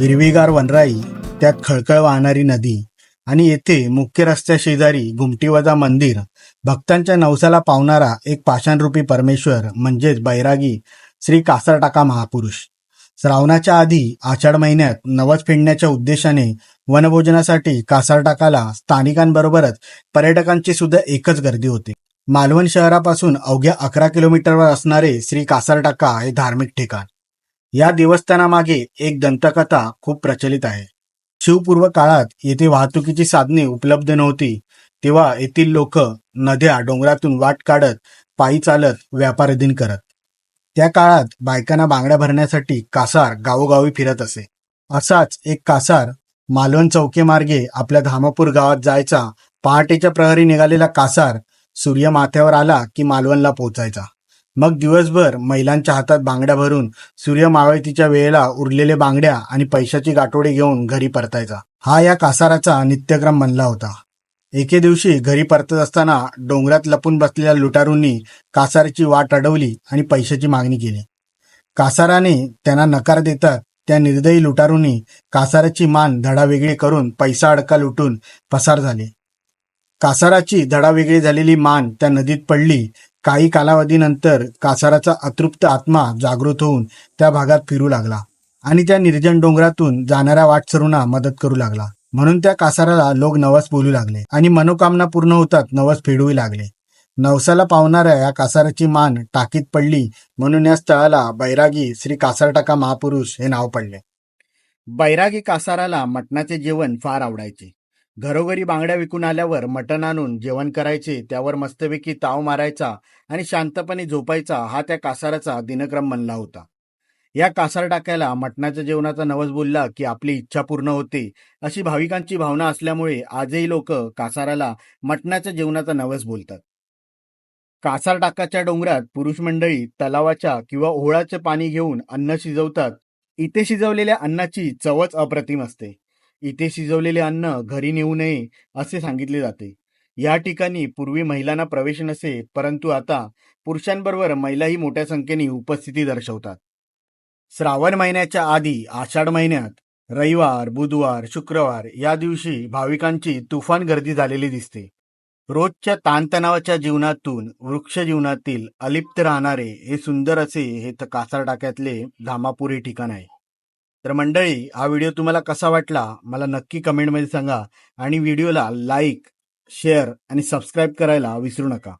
हिरवीगार वनराई त्यात खळखळ वाहणारी नदी आणि येथे मुख्य रस्त्या शेजारी घुमटीवजा मंदिर भक्तांच्या नवसाला पावणारा एक पाषाणरूपी परमेश्वर म्हणजेच बैरागी श्री कासरटाका महापुरुष. श्रावणाच्या आधी आषाढ महिन्यात नवस फेडण्याच्या उद्देशाने वनभोजनासाठी कासारटाकाला स्थानिकांबरोबरच पर्यटकांची सुद्धा एकच गर्दी होते. मालवण शहरापासून अवघ्या अकरा किलोमीटरवर असणारे श्री कासारटाका हे धार्मिक ठिकाण. या देवस्थानामागे एक दंतकथा खूप प्रचलित आहे. शिवपूर्व काळात येथे वाहतुकीची साधने उपलब्ध नव्हती तेव्हा येथील लोक नद्या डोंगरातून वाट काढत पायी चालत व्यापार दिन करत. त्या काळात बायकांना बांगड्या भरण्यासाठी कासार गावोगावी फिरत असे. असाच एक कासार मालवण चौकेमार्गे आपल्या धामापूर गावात जायचा पहाटेच्या प्रहरी निघालेला कासार सूर्य माथ्यावर आला की मालवणला पोचायचा मग दिवसभर महिलांच्या हातात बांगड्या भरून सूर्य मावळतीच्या वेळेला उरलेले बांगड्या आणि पैशाची गाठोडे घेऊन घरी परतायचा. हा या कासाराचा नित्यक्रम बनला होता. एके दिवशी घरी परतत असताना डोंगरात लपून बसलेल्या लुटारूंनी कासाराची वाट अडवली आणि पैशाची मागणी केली. कासाराने त्यांना नकार देतात त्या निर्दयी लुटारूंनी कासाराची मान धडावेगळी करून पैसा अडका लुटून पसार झाले. कासाराची धडावेगळी झालेली मान त्या नदीत पडली काही कालावधीनंतर कासाराचा अतृप्त आत्मा जागृत होऊन त्या भागात फिरू लागला आणि त्या निर्जन डोंगरातून जाणाऱ्या वाटसरूंना मदत करू लागला. म्हणून त्या कासाराला लोक नवस बोलू लागले आणि मनोकामना पूर्ण होतात नवस फेडू लागले. नवसाला पावणाऱ्या या कासाराची मान टाकीत पडली म्हणून या स्थळाला बैरागी श्री कासारटाका महापुरुष हे नाव पडले. बैरागी कासाराला मटणाचे जेवण फार आवडायचे. घरोघरी बांगड्या विकून आल्यावर मटण आणून जेवण करायचे त्यावर मस्तपैकी ताव मारायचा आणि शांतपणे झोपायचा हा त्या कासाराचा दिनक्रम बनला होता. या कासार टाकायला मटणाच्या जेवणाचा नवस बोलला की आपली इच्छा पूर्ण होते अशी भाविकांची भावना असल्यामुळे आजही लोक कासाराला मटणाच्या जेवणाचा नवस बोलतात. कासार टाकाच्या डोंगरात पुरुष मंडळी तलावाच्या किंवा ओहळाचे पाणी घेऊन अन्न शिजवतात. इथे शिजवलेल्या अन्नाची चवच अप्रतिम असते. इथे शिजवलेले अन्न घरी नेऊ नये असे सांगितले जाते. या ठिकाणी पूर्वी महिलांना प्रवेश नसे परंतु आता पुरुषांबरोबर महिलाही मोठ्या संख्येने उपस्थिती दर्शवतात. श्रावण महिन्याच्या आधी आषाढ महिन्यात रविवार बुधवार शुक्रवार या दिवशी भाविकांची तुफान गर्दी झालेली दिसते. रोजच्या ताणतणावाच्या जीवनातून वृक्ष जीवनातील अलिप्त राहणारे हे सुंदर असे हे कासार टाक्यातले धामापूर हे ठिकाण आहे. तर मंडळी हा व्हिडिओ तुम्हाला कसा वाटला मला नक्की कमेंटमध्ये सांगा आणि व्हिडिओला लाईक शेअर आणि सबस्क्राईब करायला विसरू नका.